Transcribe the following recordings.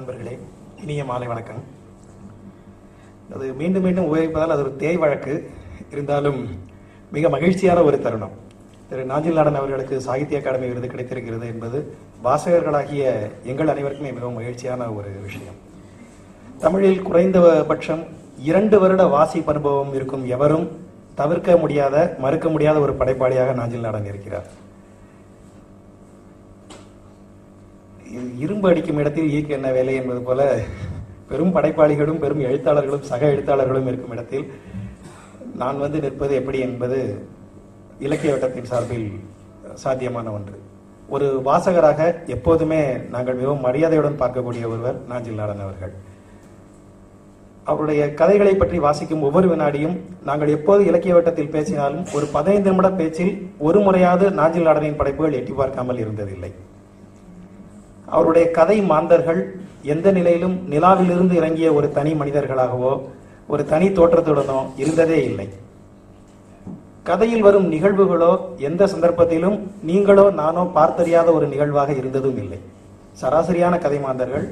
நண்பர்களே இனிய மாலை வணக்கம். அது மீண்டும் மீண்டும் உபயோகிப்பதால் அது ஒரு தேய் வழக்கு. இருந்தாலும் மிக மகிழ்ச்சியான ஒரு தருணம். திரு நாஞ்சில் நாடன் அவர்களுக்கு சாகித்ய அகாடமி விருது கிடைத்திருக்கிறது என்பது வாசகர்களாகிய எங்கள் அனைவருக்குமே மிகவும் மகிழ்ச்சியான ஒரு விஷயம். தமிழில் குறைந்தபட்சம் இரண்டு வருட வாசிப்பு அனுபவம் இருக்கும் எவரும் தவிர்க்க முடியாத மறுக்க முடியாத ஒரு படைப்பாளியாக நாஞ்சில் நாடன் இருக்கிறார். இரும்பு அடிக்கும் இடத்தில் ஈக்கு என்ன வேலை என்பது போல பெரும் படைப்பாளிகளும் பெரும் எழுத்தாளர்களும் சக எழுத்தாளர்களும் இருக்கும் இடத்தில் நான் வந்து நிற்பது எப்படி என்பது இலக்கிய வட்டத்தின் சார்பில் சாத்தியமான ஒன்று. ஒரு வாசகராக எப்போதுமே நாங்கள் மிகவும் மரியாதையுடன் பார்க்கக்கூடிய ஒருவர் நாஞ்சில் நாடன் அவர்கள். அவருடைய கதைகளை பற்றி வாசிக்கும் ஒவ்வொரு வினாடியும் நாங்கள் எப்போது இலக்கிய வட்டத்தில் பேசினாலும் ஒரு பதினைந்து நிமிட பேச்சில் ஒரு முறையாவது நாஞ்சில் நாடனின் படைப்புகள் எட்டி பார்க்காமல் இருந்ததில்லை. அவருடைய கதை மாந்தர்கள் எந்த நிலையிலும் நிலாவிலிருந்து இறங்கிய ஒரு தனி மனிதர்களாகவோ ஒரு தனி தோற்றத்துடனோ இருந்ததே இல்லை. கதையில் வரும் நிகழ்வுகளோ எந்த சந்தர்ப்பத்திலும் நீங்களோ நானோ பார்த்தறியாத ஒரு நிகழ்வாக இருந்ததும் இல்லை. சராசரியான கதை மாந்தர்கள்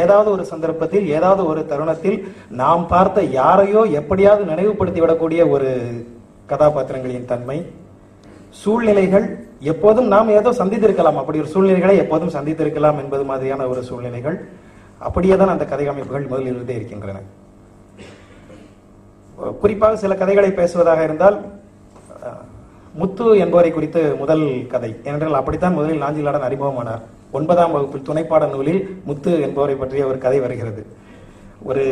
ஏதாவது ஒரு சந்தர்ப்பத்தில் ஏதாவது ஒரு தருணத்தில் நாம் பார்த்த யாரையோ எப்படியாவது நினைவுபடுத்தி விடக்கூடிய ஒரு கதாபாத்திரங்களின் தன்மை சூழ்நிலைகள் எப்போதும் நாம் ஏதோ சந்தித்திருக்கலாம். அப்படி ஒரு சூழ்நிலைகளை எப்போதும் சந்தித்திருக்கலாம் என்பது மாதிரியான ஒரு சூழ்நிலைகள். அப்படியே தான் அந்த கதை அமைப்புகள் முதலில் இருந்தே இருக்கின்றன. குறிப்பாக சில கதைகளை பேசுவதாக இருந்தால் முத்து என்பவரை குறித்து முதல் கதை. ஏனென்றால் அப்படித்தான் முதலில் நாஞ்சிலாடன் அறிமுகமானார். ஒன்பதாம் வகுப்பில் துணைப்பாட நூலில் முத்து என்பவரை பற்றிய ஒரு கதை வருகிறது. ஒரு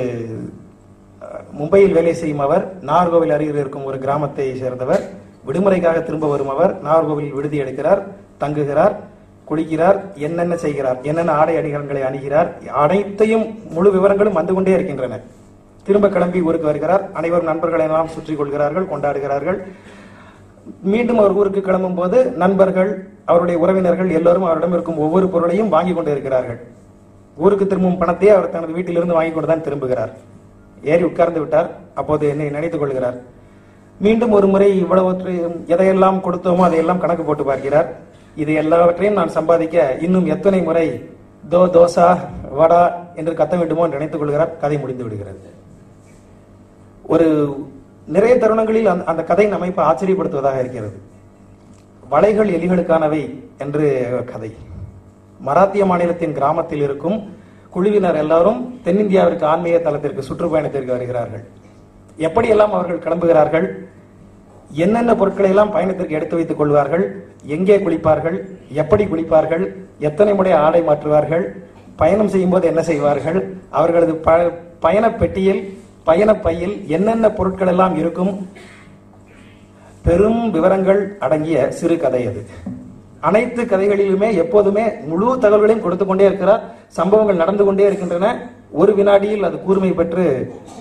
மும்பையில் வேலை செய்யும் அவர் நார்கோவில் அருகில் இருக்கும் ஒரு கிராமத்தை சேர்ந்தவர். விடுமுறைக்காக திரும்ப வரும் அவர் நாகர்கோவிலில் விடுதி எடுக்கிறார் தங்குகிறார் குளிக்கிறார் என்னென்ன செய்கிறார் என்னென்ன ஆடை அணிகலன்களை அணிகிறார் அனைத்தையும் முழு விவரங்களும் வந்து கொண்டே இருக்கின்றன. திரும்ப கிளம்பி ஊருக்கு வருகிறார். அனைவரும் நண்பர்களை எல்லாம் சுற்றி கொள்கிறார்கள் கொண்டாடுகிறார்கள். மீண்டும் அவர் ஊருக்கு கிளம்பும் போது நண்பர்கள் அவருடைய உறவினர்கள் எல்லோரும் அவரிடம் இருக்கும் ஒவ்வொரு பொருளையும் வாங்கி கொண்டு இருக்கிறார்கள். ஊருக்கு திரும்பும் பணத்தை அவர் தனது வீட்டிலிருந்து வாங்கி கொண்டு தான் திரும்புகிறார். ஏறி உட்கார்ந்து விட்டார். அப்போது என்னை நினைத்துக் கொள்கிறார். மீண்டும் ஒரு முறை இவ்வளவற்றையும் எதையெல்லாம் கொடுத்தோமோ அதையெல்லாம் கணக்கு போட்டு பார்க்கிறார். இது எல்லாவற்றையும் நான் சம்பாதிக்க இன்னும் எத்தனை முறை தோ தோசா வடா என்று கத்த வேண்டுமோ என்று நினைத்துக் கொள்கிறார். கதை முடிந்து விடுகிறது. ஒரு நிறைய தருணங்களில் அந்த அந்த கதையின் அமைப்பு ஆச்சரியப்படுத்துவதாக இருக்கிறது. வலைகள் எலிகளுக்கானவை என்று கதை. மராத்திய மாநிலத்தின் கிராமத்தில் இருக்கும் குழுவினர் எல்லாரும் தென்னிந்தியாவிற்கு ஆன்மீக தளத்திற்கு சுற்றுப்பயணத்திற்கு வருகிறார்கள். எப்படியெல்லாம் அவர்கள் கிளம்புகிறார்கள்? என்னென்ன பொருட்களை எல்லாம் பயணத்திற்கு எடுத்து வைத்துக் கொள்வார்கள்? எங்கே குளிப்பார்கள்? எப்படி குளிப்பார்கள்? எத்தனை முறை ஆடை மாற்றுவார்கள்? பயணம் செய்யும் போது என்ன செய்வார்கள்? அவர்களது ப- பயணப் பெட்டியில் பயணப் பையில் என்னென்ன பொருட்கள் எல்லாம் இருக்கும்? பெரும் விவரங்கள் அடங்கிய சிறு கதை அது. அனைத்து கதைகளிலுமே எப்போதுமே முழு தகவல்களையும் கொடுத்து கொண்டே இருக்கிறார். சம்பவங்கள் நடந்து கொண்டே இருக்கின்றன. ஒரு வினாடியில் அது கூர்மை பெற்று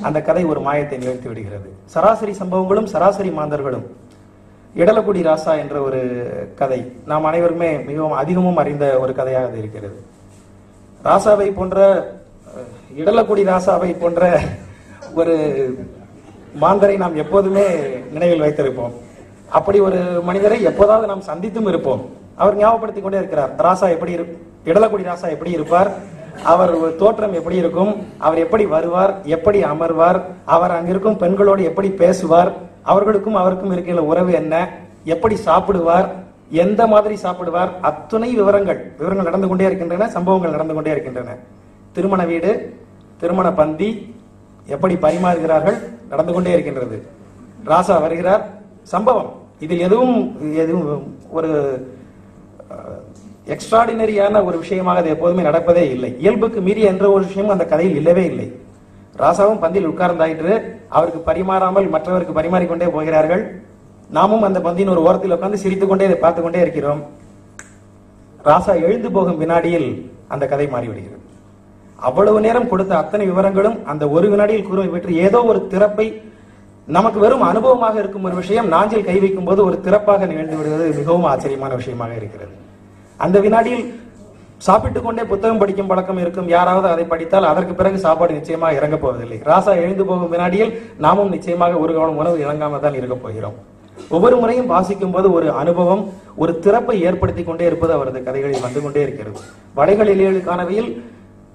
அந்த கதை ஒரு மாயத்தை நிகழ்த்தி விடுகிறது. சராசரி சம்பவங்களும் சராசரி மாந்தர்களும். இடலக்குடி ராசா என்ற ஒரு கதை நாம் அனைவருமே மிகவும் அதிகமும் அறிந்த ஒரு கதையாக அது இருக்கிறது. ராசாவை போன்ற இடலக்குடி ராசாவை போன்ற ஒரு மாந்தரை நாம் எப்போதுமே நினைவில் வைத்திருப்போம். அப்படி ஒரு மனிதரை எப்போதாவது நாம் சந்தித்தும் இருப்போம். அவர் ஞாபகப்படுத்திக் கொண்டே இருக்கிறார். ராசா எப்படி இரு இடலக்குடி ராசா எப்படி இருப்பார்? அவர் ஒரு தோற்றம் எப்படி இருக்கும்? அவர் எப்படி வருவார்? எப்படி அமர்வார்? அவர் அங்கிருக்கும் பெண்களோடு எப்படி பேசுவார்? அவர்களுக்கும் அவருக்கும் இருக்கிற உறவு என்ன? எப்படி சாப்பிடுவார்? எந்த மாதிரி சாப்பிடுவார்? அத்துணை விவரங்கள் விவரங்கள் நடந்து கொண்டே இருக்கின்றன சம்பவங்கள் நடந்து கொண்டே இருக்கின்றன. திருமண வீடு திருமண பந்தி எப்படி பரிமாறுகிறார்கள் நடந்து கொண்டே இருக்கின்றது. ராசா வருகிறார். சம்பவம். இதில் எதுவும் எதுவும் ஒரு எக்ஸ்ட்ராடினரியான ஒரு விஷயமாக அது எப்போதுமே நடப்பதே இல்லை. இயல்புக்கு மீறி என்ற ஒரு விஷயம் அந்த கதையில் இல்லவே இல்லை. ராசாவும் பந்தில் உட்கார்ந்தாயிற்று. அவருக்கு பரிமாறாமல் மற்றவருக்கு பரிமாறிக்கொண்டே போகிறார்கள். நாமும் அந்த பந்தின் ஒரு ஓரத்தில் உட்கார்ந்து சிரித்துக்கொண்டே இதை பார்த்துக் கொண்டே இருக்கிறோம். ராசா எழுந்து போகும் வினாடியில் அந்த கதை மாறிவிடுகிறது. அவ்வளவு நேரம் கொடுத்த அத்தனை விவரங்களும் அந்த ஒரு வினாடியில் கூறுமை பெற்று ஏதோ ஒரு திறப்பை நமக்கு வெறும் அனுபவமாக இருக்கும் ஒரு விஷயம் நாஞ்சில் கை வைக்கும் போது ஒரு திறப்பாக நிகழ்ந்து விடுவது மிகவும் ஆச்சரியமான விஷயமாக இருக்கிறது. அந்த வினாடியில் சாப்பிட்டுக் கொண்டே புத்தகம் படிக்கும் பழக்கம் இருக்கும். யாராவது அதை படித்தால் அதற்கு பிறகு சாப்பாடு நிச்சயமாக இறங்கப் போவதில்லை. ராசா எழுந்து போகும் வினாடியில் நாமும் நிச்சயமாக ஒரு கவனம் உணவு இறங்காமல் தான் இருக்கப் போகிறோம். ஒவ்வொரு முறையும் வாசிக்கும் போது ஒரு அனுபவம் ஒரு திறப்பை ஏற்படுத்தி கொண்டே இருப்பது அவரது கதைகளில் வந்து கொண்டே இருக்கிறது. வடைகள் எலிகளுக்கானவையில்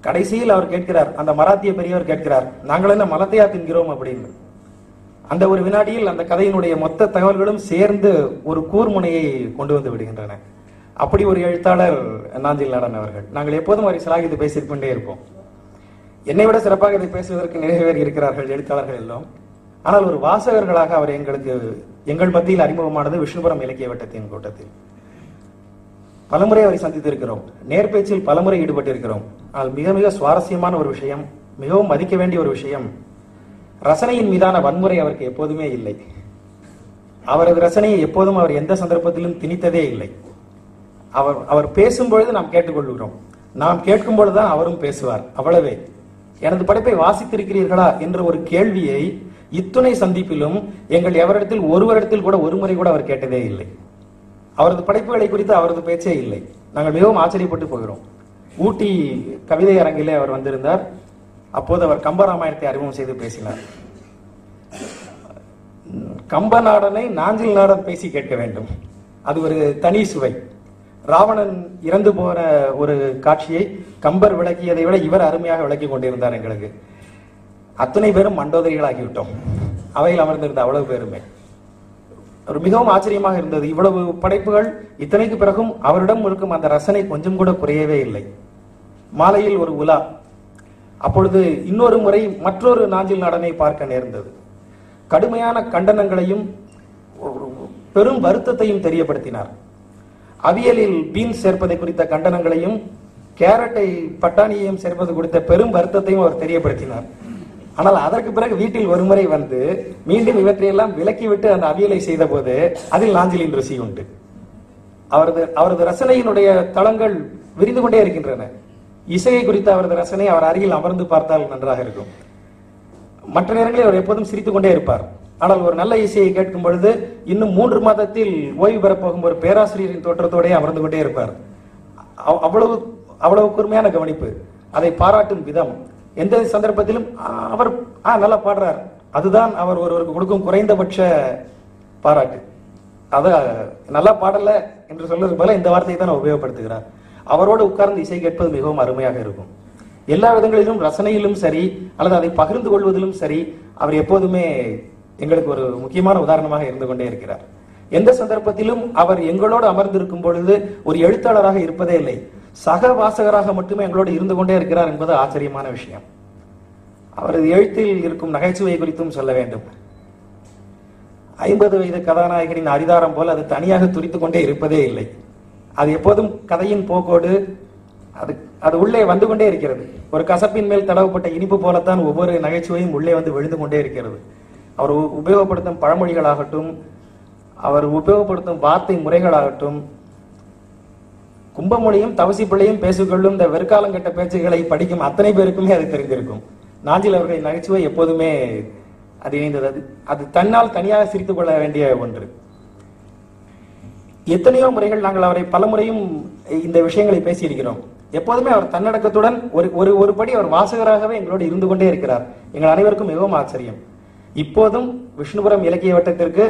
கடைசியில் அவர் கேட்கிறார் அந்த மராத்திய பெரியவர் கேட்கிறார் நாங்கள் என்ன மலத்தையா தின்கிறோம்? அப்படின்னு. அந்த ஒரு வினாடியில் அந்த கதையினுடைய மொத்த தகவல்களும் சேர்ந்து ஒரு கூர்முனையை கொண்டு வந்து விடுகின்றன. அப்படி ஒரு எழுத்தாளர் நாஞ்சில் நாடன் அவர்கள். நாங்கள் எப்போதும் அவரை சிலாகித்து பேசிக் கொண்டே இருப்போம். என்னை விட சிறப்பாக இதை பேசுவதற்கு நிறைய பேர் இருக்கிறார்கள் எழுத்தாளர்கள் எல்லாம். ஆனால் ஒரு வாசகர்களாக அவர் எங்களுக்கு எங்கள் மத்தியில் அறிமுகமானது விஷ்ணுபுரம் இலக்கிய வட்டத்தின் கூட்டத்தில். பலமுறை அவரை சந்தித்திருக்கிறோம். நேர்பேச்சில் பலமுறை ஈடுபட்டிருக்கிறோம். ஆனால் மிக மிக சுவாரஸ்யமான ஒரு விஷயம் மிகவும் மதிக்க வேண்டிய ஒரு விஷயம் ரசனையின் மீதான வன்முறை அவருக்கு எப்போதுமே இல்லை. அவரது ரசனையை எப்போதும் அவர் எந்த சந்தர்ப்பத்திலும் திணித்ததே இல்லை. அவர் அவர் பேசும் பொழுது நாம் கேட்டுக்கொள்கிறோம் நாம் கேட்கும் பொழுதுதான் அவரும் பேசுவார். அவ்வளவே. எனது படைப்பை வாசித்திருக்கிறீர்களா என்ற ஒரு கேள்வியை இத்துணை சந்திப்பிலும் எங்கள் எவரிடத்தில் ஒருவரிடத்தில் கூட ஒரு முறை கூட அவர் கேட்டதே இல்லை. அவரது படைப்புகளை குறித்து அவரது பேச்சே இல்லை. நாங்கள் மிகவும் ஆச்சரியப்பட்டு போகிறோம். ஊட்டி கவிதை அரங்கிலே அவர் வந்திருந்தார். அப்போது அவர் கம்பராமாயணத்தை அறிமுகம் செய்து பேசினார். கம்ப நாடனை நாஞ்சில் நாடன் பேசி கேட்க வேண்டும். அது ஒரு தனி சுவை. ராவணன் இறந்து போன ஒரு காட்சியை கம்பர் விளக்கியதை விட இவர் அருமையாக விளக்கி கொண்டிருந்தார் எங்களுக்கு. அத்தனை பேரும் மண்டோதரிகளாகிவிட்டோம். அவையில் அமர்ந்திருந்த அவ்வளவு பேருமே. ஒரு மிகவும் ஆச்சரியமாக இருந்தது. இவ்வளவு படைப்புகள் இத்தனைக்கு பிறகும் அவரிடம் இருக்கும் அந்த ரசனை கொஞ்சம் கூட குறையவே இல்லை. மாலையில் ஒரு உலா. அப்பொழுது இன்னொரு முறை மற்றொரு நாஞ்சில் நடனை பார்க்க நேர்ந்தது. கடுமையான கண்டனங்களையும் பெரும் வருத்தத்தையும் தெரியப்படுத்தினார். அவியலில் பீன்ஸ் சேர்ப்பதை குறித்த கண்டனங்களையும் கேரட்டை பட்டாணியையும் சேர்ப்பது குறித்த பெரும் வருத்தத்தையும் அவர் தெரியப்படுத்தினார். ஆனால் அதற்கு பிறகு வீட்டில் ஒருமுறை வந்து மீண்டும் இவற்றையெல்லாம் விலக்கிவிட்டு அந்த அவியலை செய்த போது அதில் நாஞ்சிலின் ருசி உண்டு. அவரது அவரது ரசனையினுடைய தளங்கள் விரிந்து கொண்டே இருக்கின்றன. இசையை குறித்த அவரது ரசனை அவர் அருகில் அமர்ந்து பார்த்தால் நன்றாக இருக்கும். மற்ற நேரங்களில் அவர் எப்போதும் சிரித்துக்கொண்டே இருப்பார். ஆனால் ஒரு நல்ல இசையை கேட்கும் பொழுது இன்னும் மூன்று மாதத்தில் ஓய்வு பெறப்போகும் ஒரு பேராசிரியரின் தோற்றத்தோடே அமர்ந்து கொண்டே இருப்பார். அவ்- அவ்வளவு அவ்வளவு கூர்மையான கவனிப்பு. அதை பாராட்டும் விதம். எந்த சந்தர்ப்பத்திலும் அவர் ஆ நல்லா பாடுறார். அதுதான் அவர் ஒருவருக்கு கொடுக்கும் குறைந்தபட்ச பாராட்டு. அத நல்லா பாடல என்று சொல்றது போல இந்த வார்த்தையை தான் உபயோகப்படுத்துகிறார். அவரோடு உட்கார்ந்து இசை கேட்பது மிகவும் அருமையாக இருக்கும். எல்லா விதங்களிலும் ரசனையிலும் சரி அல்லது அதை பகிர்ந்து கொள்வதிலும் சரி அவர் எப்போதுமே எங்களுக்கு ஒரு முக்கியமான உதாரணமாக இருந்து கொண்டே இருக்கிறார். எந்த சந்தர்ப்பத்திலும் அவர் எங்களோடு அமர்ந்திருக்கும் பொழுது ஒரு எழுத்தாளராக இருப்பதே இல்லை. சக வாசகராக மட்டுமே எங்களோடு இருந்து கொண்டே இருக்கிறார் என்பது ஆச்சரியமான விஷயம். அவரது எழுத்தில் இருக்கும் நகைச்சுவை குறித்தும் சொல்ல வேண்டும். ஐம்பது வயது கதாநாயகனின் அரிதாரம் போல் அது தனியாக துரித்து கொண்டே இருப்பதே இல்லை. அது எப்போதும் கதையின் போக்கோடு அது அது உள்ளே வந்து கொண்டே இருக்கிறது. ஒரு கசப்பின் மேல் தடவப்பட்ட இனிப்பு போலத்தான் ஒவ்வொரு நகைச்சுவையும் உள்ளே வந்து விழுந்து கொண்டே இருக்கிறது. அவர் உபயோகப்படுத்தும் பழமொழிகளாகட்டும் அவர் உபயோகப்படுத்தும் வார்த்தை முறைகளாகட்டும் கும்பமொழியும் தவசி பிள்ளையும் பேசிக்கொள்ளும் இந்த வெறுக்காலங்கட்ட பேச்சுகளை படிக்கும் அத்தனை பேருக்குமே அது தெரிந்திருக்கும். நாஞ்சில் அவர்களின் நகைச்சுவை எப்போதுமே அது இணைந்தது. அது அது தன்னால் தனியாக சிரித்துக் கொள்ள வேண்டிய ஒன்று. எத்தனையோ முறைகள் நாங்கள் அவரை பலமுறையும் இந்த விஷயங்களை பேசியிருக்கிறோம். எப்போதுமே அவர் தன்னடக்கத்துடன் ஒரு ஒரு ஒரு படி அவர் வாசகராகவே எங்களோடு இருந்து கொண்டே இருக்கிறார். எங்கள் அனைவருக்கும் மிகவும் ஆச்சரியம். இப்போதும் விஷ்ணுபுரம் இலக்கிய வட்டத்திற்கு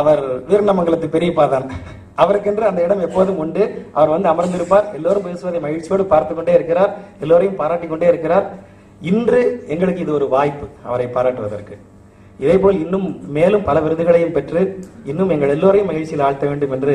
அவர் வீரநமங்கலத்து பெரியப்பா தான். அவருக்கென்று அந்த இடம் எப்போதும் உண்டு. அவர் வந்து அமர்ந்திருப்பார். எல்லோரும் பேசுவதை மகிழ்ச்சியோடு பார்த்து கொண்டே இருக்கிறார். எல்லோரையும் பாராட்டி கொண்டே இருக்கிறார். இன்று எங்களுக்கு இது ஒரு வாய்ப்பு அவரை பாராட்டுவதற்கு. இதேபோல் இன்னும் மேலும் பல விருதுகளையும் பெற்று இன்னும் எங்கள் எல்லோரையும் மகிழ்ச்சியில் ஆழ்த்த வேண்டும் என்று